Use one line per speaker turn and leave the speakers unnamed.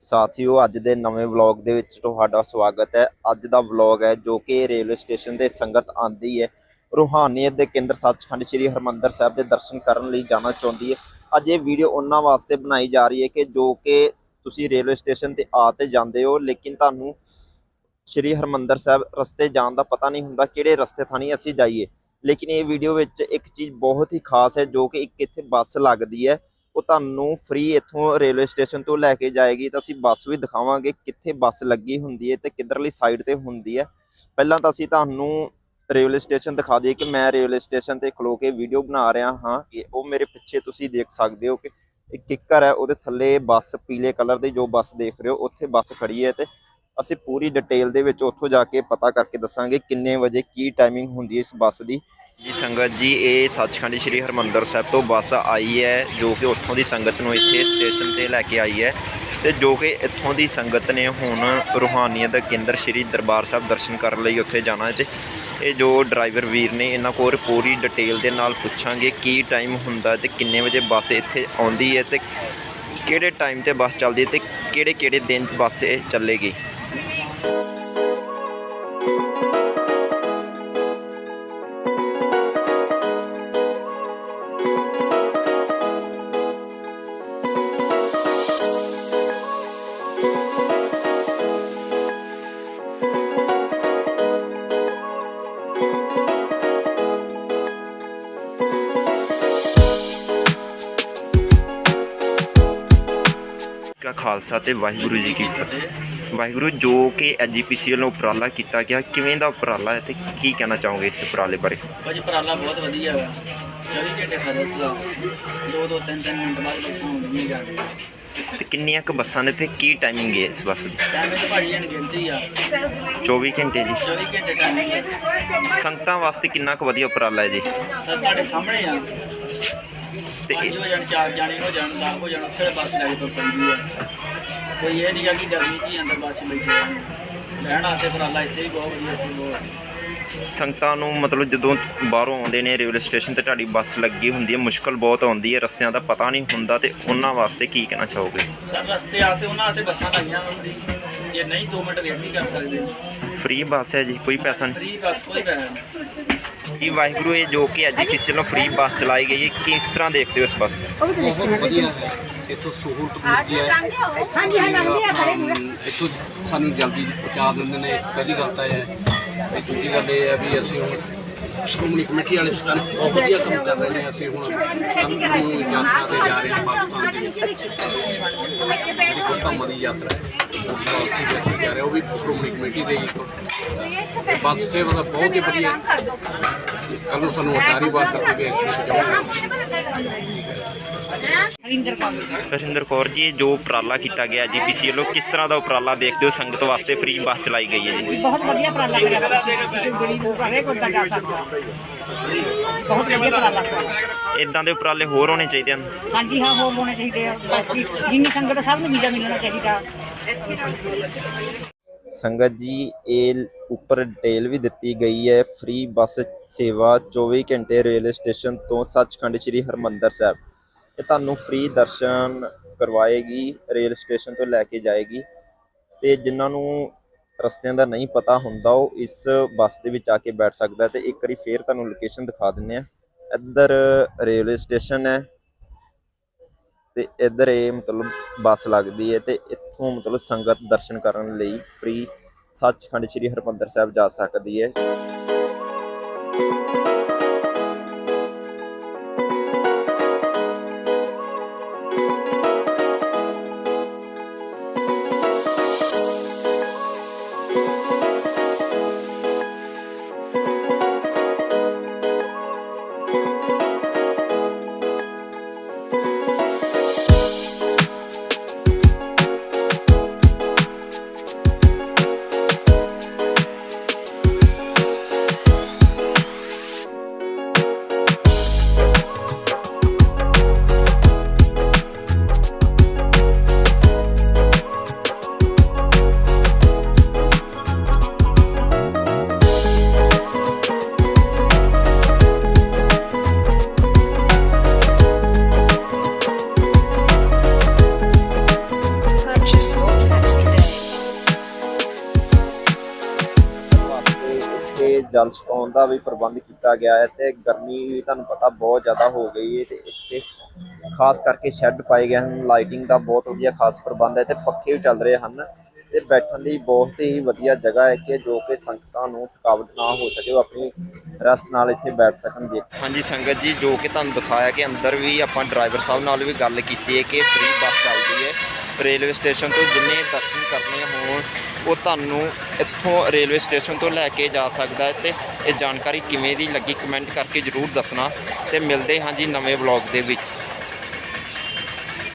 ਸਾਥੀਓ, ਅੱਜ ਦੇ ਨਵੇਂ ਵਲੌਗ ਦੇ ਵਿੱਚ ਤੁਹਾਡਾ ਸਵਾਗਤ ਹੈ। ਅੱਜ ਦਾ ਵਲੌਗ ਹੈ ਜੋ ਕਿ ਰੇਲਵੇ ਸਟੇਸ਼ਨ ਦੇ ਸੰਗਤ ਆਂਦੀ ਹੈ। ਰੂਹਾਨੀਅਤ ਦੇ ਕੇਂਦਰ ਸੱਚਖੰਡ ਸ੍ਰੀ ਹਰਮੰਦਰ ਸਾਹਿਬ ਦੇ ਦਰਸ਼ਨ ਕਰਨ ਲਈ ਜਾਣਾ ਚਾਹੁੰਦੀ ਹੈ। ਅੱਜ ਇਹ ਵੀਡੀਓ ਉਹਨਾਂ ਵਾਸਤੇ ਬਣਾਈ ਜਾ ਰਹੀ ਹੈ ਕਿ ਜੋ ਕਿ ਤੁਸੀਂ ਰੇਲਵੇ ਸਟੇਸ਼ਨ ਤੇ ਆ ਤੇ ਜਾਂਦੇ ਹੋ, ਲੇਕਿਨ ਤੁਹਾਨੂੰ ਸ੍ਰੀ ਹਰਮੰਦਰ ਸਾਹਿਬ ਰਸਤੇ ਜਾਣ ਦਾ ਪਤਾ ਨਹੀਂ ਹੁੰਦਾ ਕਿਹੜੇ ਰਸਤੇ ਥਾਣੀ ਅਸੀਂ ਜਾਈਏ। ਲੇਕਿਨ ਇਹ ਵੀਡੀਓ ਵਿੱਚ ਇੱਕ ਚੀਜ਼ ਬਹੁਤ ਹੀ ਖਾਸ ਹੈ ਜੋ ਕਿ ਇੱਕ ਇੱਥੇ ਬੱਸ ਲੱਗਦੀ ਹੈ। ਉਹ ਤੁਹਾਨੂੰ ਫ੍ਰੀ ਇੱਥੋਂ ਰੇਲਵੇ ਸਟੇਸ਼ਨ ਤੋਂ ਲੈ ਕੇ ਜਾਏਗੀ ਤਾਂ ਅਸੀਂ ਬੱਸ ਵੀ ਦਿਖਾਵਾਂਗੇ ਕਿੱਥੇ ਬੱਸ ਲੱਗੀ ਹੁੰਦੀ ਹੈ ਤੇ ਕਿੱਧਰਲੀ ਸਾਈਡ ਤੇ ਹੁੰਦੀ ਹੈ। ਪਹਿਲਾਂ ਤਾਂ ਅਸੀਂ ਤੁਹਾਨੂੰ ਰੇਲਵੇ ਸਟੇਸ਼ਨ ਦਿਖਾ ਦਈਏ ਕਿ ਮੈਂ ਰੇਲਵੇ ਸਟੇਸ਼ਨ ਤੇ ਖਲੋ ਕੇ ਵੀਡੀਓ ਬਣਾ ਰਿਹਾ ਹਾਂ ਕਿ ਉਹ ਮੇਰੇ ਪਿੱਛੇ ਤੁਸੀਂ ਦੇਖ ਸਕਦੇ ਹੋ ਕਿ ਇੱਕ ਕਿੱਕਰ ਹੈ, ਉਹਦੇ ਥੱਲੇ ਬੱਸ ਪੀਲੇ ਕਲਰ ਦੀ ਜੋ ਬੱਸ ਦੇਖ ਰਹੇ ਹੋ, ਉੱਥੇ ਬੱਸ ਖੜੀ ਹੈ ਤੇ ਅਸੀਂ ਪੂਰੀ ਡਿਟੇਲ ਦੇ ਵਿੱਚ ਉੱਥੋਂ ਜਾ ਕੇ ਪਤਾ ਕਰਕੇ ਦੱਸਾਂਗੇ ਕਿੰਨੇ ਵਜੇ ਕੀ ਟਾਈਮਿੰਗ ਹੁੰਦੀ ਹੈ ਇਸ ਬੱਸ ਦੀ। ਜੀ ਸੰਗਤ ਜੀ, ਇਹ ਸੱਚਖੰਡ ਸ੍ਰੀ ਹਰਮੰਦਰ ਸਾਹਿਬ ਤੋਂ ਬੱਸ ਆਈ ਹੈ, ਜੋ ਕਿ ਉੱਥੋਂ ਦੀ ਸੰਗਤ ਨੂੰ ਇੱਥੇ ਸਟੇਸ਼ਨ ਤੇ ਲੈ ਕੇ ਆਈ ਹੈ। ਤੇ ਜੋ ਕਿ ਇੱਥੋਂ ਦੀ ਸੰਗਤ ਨੇ ਹੁਣ ਰੂਹਾਨੀਅਤ ਦਾ ਕੇਂਦਰ ਸ੍ਰੀ ਦਰਬਾਰ ਸਾਹਿਬ ਦਰਸ਼ਨ ਕਰਨ ਲਈ ਉੱਥੇ ਜਾਣਾ ਹੈ ਤੇ ਇਹ ਜੋ ਡਰਾਈਵਰ ਵੀਰ ਨੇ, ਇਹਨਾਂ ਕੋਲ ਪੂਰੀ ਡਿਟੇਲ ਦੇ ਨਾਲ ਪੁੱਛਾਂਗੇ ਕੀ ਟਾਈਮ ਹੁੰਦਾ ਤੇ ਕਿੰਨੇ ਵਜੇ ਬੱਸ ਇੱਥੇ ਆਉਂਦੀ ਹੈ ਤੇ ਕਿਹੜੇ ਟਾਈਮ ਤੇ ਬੱਸ ਚੱਲਦੀ ਹੈ ਤੇ ਕਿਹੜੇ ਕਿਹੜੇ ਦਿਨ ਬੱਸ ਇਹ ਚੱਲੇਗੀ। ਕਾ ਖਾਲਸਾ ਤੇ ਵਾਹਿਗੁਰੂ ਜੀ ਕੀ ਫਤਿਹ। ਵਾਹਿਗੁਰੂ ਜੋ ਕਿ ਐਜੀਪੀਸੀ ਵੱਲੋਂ ਉਪਰਾਲਾ ਕੀਤਾ ਗਿਆ ਕਿਵੇਂ ਦਾ ਉਪਰਾਲਾ ਹੈ ਤੇ ਕੀ ਕਹਿਣਾ ਚਾਹੋਗੇ ਇਸ ਉਪਰਾਲੇ ਬਾਰੇ?
ਭਾਜੀ ਉਪਰਾਲਾ ਬਹੁਤ ਵਧੀਆ ਵਾ। 24 ਘੰਟੇ ਸਰਵਿਸ ਦਾ ਦੋ ਦੋ ਤਿੰਨ ਤਿੰਨ ਮਿੰਟ ਬਾਅਦ ਬੱਸਾਂ ਆਉਂਦੀਆਂ ਜਾਂਦੀਆਂ।
ਤੇ ਕਿੰਨੀਆਂ ਕੁ ਬੱਸਾਂ ਨੇ ਤੇ ਕੀ ਟਾਈਮਿੰਗ ਹੈ ਇਸ ਬੱਸ ਦੀ?
ਟਾਈਮ ਤੇ ਭਾਜੀ ਜਣ ਗਿਣਤੀ ਆ।
24 ਘੰਟੇ ਜੀ।
24 ਘੰਟੇ ਟਾਈਮਿੰਗ ਹੈ
ਸੰਗਤਾਂ ਵਾਸਤੇ ਕਿੰਨਾ ਕੁ ਵਧੀਆ ਉਪਰਾਲਾ ਹੈ ਜੀ?
ਸਰ ਤੁਹਾਡੇ ਸਾਹਮਣੇ ਆ।
ਤੇ
ਪੰਜ
ਇਹ-
ਹੋ ਜਾਣ ਚਾਰ ਜਾਣੇ ਹੋ ਜਾਣ 10 ਹੋ ਜਾਣ ਉੱਥੇ ਬੱਸ ਲੈ ਕੇ ਤੁਰ ਪੈਂਦੀ ਆ। ਕੋਈ ਇਹ ਨਹੀਂ ਆ ਕਿ ਗਰਮੀ ਹੀ ਅੰਦਰ ਬੱਸ ਬੈਠੇ ਰਹਿਣ ਰਹਿਣ ਵਾਸਤੇ ਉਪਰਾਲਾ ਇੱਥੇ ਵੀ ਬਹੁਤ ਵਧੀਆ ਇੱਥੇ ਬਹੁਤ।
ਸੰਗਤਾਂ ਨੂੰ ਮਤਲਬ ਜਦੋਂ ਬਾਹਰੋਂ ਆਉਂਦੇ ਨੇ ਰੇਲਵੇ ਸਟੇਸ਼ਨ ਤੇ ਤੁਹਾਡੀ ਬੱਸ ਲੱਗੀ ਹੁੰਦੀ ਹੈ ਮੁਸ਼ਕਲ ਬਹੁਤ ਆਉਂਦੀ ਹੈ ਰਸਤਿਆਂ ਦਾ ਪਤਾ ਨਹੀਂ ਹੁੰਦਾ ਤੇ ਉਹਨਾਂ ਵਾਸਤੇ ਕੀ ਕਹਿਣਾ ਚਾਹੋਗੇ?
ਸਰ ਰਸਤੇ ਆ ਤੇ ਉਹਨਾਂ ਵਾਸਤੇ ਬੱਸਾਂ ਲਾਈਆਂ ਹੁੰਦੀ ਜੇ ਨਹੀਂ 2 ਮਿੰਟ ਵੇਟ ਨਹੀਂ ਕਰ ਸਕਦੇ।
ਫ੍ਰੀ ਬੱਸ ਹੈ ਜੀ ਕੋਈ ਪੈਸਾ ਨਹੀਂ।
ਫ੍ਰੀ ਬੱਸ ਕੋਈ ਪੈਸਾ ਨਹੀਂ।
ਇਹ ਵਾਹਿਗੁਰੂ ਇਹ ਜੋ ਕਿ ਐਜੀਪੀਸੀ ਵੱਲੋਂ ਫ੍ਰੀ ਬੱਸ ਚਲਾਈ ਗਈ ਹੈ ਕਿਸ ਤਰ੍ਹਾਂ ਦੇਖਦੇ ਹੋ ਇਸ ਬੱਸ ਨੂੰ?
ਬਹੁਤ ਵਧੀਆ ਹੈ। ਇੱਥੋਂ ਸਹੂਲਤ ਮਿਲਦੀ ਹੈ। ਇੱਥੋਂ ਸਾਨੂੰ ਜਲਦੀ ਪਹੁੰਚਾ ਦਿੰਦੇ ਨੇ। ਪਹਿਲੀ ਗੱਲ ਤਾਂ ਇਹ ਹੈ। ਤੇ ਦੂਜੀ ਗੱਲ ਇਹ ਹੈ ਵੀ ਅਸੀਂ ਹੁਣ ਸ਼੍ਰੋਮਣੀ ਕਮੇਟੀ ਵਾਲੇ ਸਟਾਫ ਬਹੁਤ ਵਧੀਆ ਕੰਮ ਕਰ ਰਹੇ ਨੇ। ਅਸੀਂ ਹੁਣ ਕੱਲ੍ਹ ਨੂੰ ਯਾਤਰਾ ਤੇ ਜਾ ਰਹੇ ਹਾਂ ਪਾਕਿਸਤਾਨ ਦੀ। ਜਿਹੜੀ ਕੋਈ ਦੀ ਯਾਤਰਾ ਉਸ ਵਾਸਤੇ ਵੀ ਅਸੀਂ ਜਾ ਰਹੇ ਉਹ ਵੀ ਸ਼੍ਰੋਮਣੀ ਕਮੇਟੀ ਦੇ ਹੀ ਇੱਕ ਬੱਸ ਸੇਵਾ ਦਾ ਬਹੁਤ ਹੀ ਵਧੀਆ ਕੱਲ੍ਹ ਨੂੰ ਸਾਨੂੰ ਅਟਾਰੀ ਬੱਸ ਸਰਟੀਫਿਕੇਟ ਪਹੁੰਚਾਉਣਗੇ
ਹਰਿੰਦਰ ਕੌਰ।
ਹਰਿੰਦਰ ਕੌਰ ਜੀ ਇਹ ਜੋ ਉਪਰਾਲਾ ਕੀਤਾ ਗਿਆ ਜੀਪੀਸੀ ਵੱਲੋਂ ਕਿਸ ਤਰ੍ਹਾਂ ਦਾ ਉਪਰਾਲਾ ਦੇਖਦੇ ਹੋ? ਸੰਗਤ ਵਾਸਤੇ ਫ੍ਰੀ ਬੱਸ ਚਲਾਈ ਗਈ ਹੈ ਜੀ।
ਬਹੁਤ ਵਧੀਆ ਉਪਰਾਲਾ ਕਰਿਆ ਕਿਸੇ ਗਰੀਬ ਨੂੰ ਹਰੇਕ ਬੰਦਾ ਜਾ ਸਕਦਾ। ਬਹੁਤ ਵਧੀਆ ਉਪਰਾਲਾ।
ਇਦਾਂ ਦੇ ਉਪਰਾਲੇ ਹੋਰ ਹੋਣੇ ਚਾਹੀਦੇ ਹਨ?
ਹਾਂਜੀ ਹਾਂ ਹੋਰ ਹੋਣੇ ਚਾਹੀਦੇ ਆ। ਬਾਕੀ ਜਿੰਨੀ ਸੰਗਤ ਸਭ ਨੂੰ ਵੀਜ਼ਾ ਮਿਲਣਾ ਚਾਹੀਦਾ।
ਸੰਗਤ ਜੀ ਇਹ ਉੱਪਰ ਡਿਟੇਲ ਵੀ ਦਿੱਤੀ ਗਈ ਹੈ ਫ੍ਰੀ ਬੱਸ ਸੇਵਾ 24 ਘੰਟੇ ਰੇਲਵੇ ਸਟੇਸ਼ਨ ਤੋਂ ਸੱਚਖੰਡ ਸ੍ਰੀ ਹਰਮੰਦਰ ਸਾਹਿਬ। ਇਹ ਤੁਹਾਨੂੰ ਫ੍ਰੀ ਦਰਸ਼ਨ ਕਰਵਾਏਗੀ ਰੇਲ ਸਟੇਸ਼ਨ ਤੋਂ ਲੈ ਕੇ ਜਾਏਗੀ ਤੇ ਜਿਨ੍ਹਾਂ ਨੂੰ ਰਸਤਿਆਂ ਦਾ ਨਹੀਂ ਪਤਾ ਹੁੰਦਾ, ਉਹ ਇਸ ਬੱਸ ਦੇ ਵਿੱਚ ਆ ਕੇ ਬੈਠ ਸਕਦਾ ਹੈ ਤੇ ਇੱਕ ਵਾਰੀ ਫੇਰ ਤੁਹਾਨੂੰ ਲੋਕੇਸ਼ਨ ਦਿਖਾ ਦਿੰਨੇ ਆ ਇੱਧਰ ਰੇਲਵੇ ਸਟੇਸ਼ਨ ਹੈ ਤੇ ਇੱਧਰ ਇਹ ਮਤਲਬ ਬੱਸ ਲੱਗਦੀ ਹੈ ਤੇ ਇੱਥੋਂ ਮਤਲਬ ਸੰਗਤ ਦਰਸ਼ਨ ਕਰਨ ਲਈ ਫ੍ਰੀ ਸੱਚਖੰਡ ਸ੍ਰੀ ਹਰਮੰਦਰ ਸਾਹਿਬ ਜਾ ਸਕਦੀ ਹੈ। ਜਲ ਛਕਾਉਣ ਦਾ ਵੀ ਪ੍ਰਬੰਧ ਕੀਤਾ ਗਿਆ ਹੈ ਤੇ ਗਰਮੀ ਵੀ ਤੁਹਾਨੂੰ ਪਤਾ ਬਹੁਤ ਜ਼ਿਆਦਾ ਹੋ ਗਈ ਹੈ ਤੇ ਇੱਥੇ ਖਾਸ ਕਰਕੇ ਸ਼ੈੱਡ ਪਾਏ ਗਏ ਹਨ, ਲਾਈਟਿੰਗ ਦਾ ਬਹੁਤ ਵਧੀਆ ਖਾਸ ਪ੍ਰਬੰਧ ਹੈ ਤੇ ਪੱਖੇ ਵੀ ਚੱਲ ਰਹੇ ਹਨ ਤੇ ਬੈਠਣ ਦੀ ਬਹੁਤ ਹੀ ਵਧੀਆ ਜਗ੍ਹਾ ਹੈ ਕਿ ਜੋ ਕਿ ਸੰਗਤਾਂ ਨੂੰ ਥਕਾਵਟ ਨਾ ਹੋ ਸਕੇ, ਉਹ ਆਪਣੀ ਰੈਸਟ ਨਾਲ ਇੱਥੇ ਬੈਠ ਸਕਣ, ਦੇਖ ਹਾਂਜੀ ਸੰਗਤ ਜੀ, ਜੋ ਕਿ ਤੁਹਾਨੂੰ ਦਿਖਾਇਆ ਕਿ ਅੰਦਰ ਵੀ ਆਪਾਂ ਡਰਾਈਵਰ ਸਾਹਿਬ ਨਾਲ ਵੀ ਗੱਲ ਕੀਤੀ ਹੈ ਕਿ ਫ੍ਰੀ ਬੱਸ ਚੱਲਦੀ ਹੈ। ਰੇਲਵੇ ਸਟੇਸ਼ਨ ਤੋਂ ਜਿੰਨੇ ਦਰਸ਼ਨ ਕਰਨੇ ਹੋਣ, ਉਹ ਤੁਹਾਨੂੰ ਇੱਥੋਂ ਰੇਲਵੇ ਸਟੇਸ਼ਨ ਤੋਂ ਲੈ ਕੇ ਜਾ ਸਕਦਾ ਹੈ ਤੇ ਇਹ ਜਾਣਕਾਰੀ ਕਿਵੇਂ ਦੀ ਲੱਗੀ? ਕਮੈਂਟ ਕਰਕੇ ਜਰੂਰ ਦੱਸਣਾ ਤੇ ਮਿਲਦੇ ਹਾਂ ਜੀ ਨਵੇਂ ਵਲੌਗ ਦੇ ਵਿੱਚ।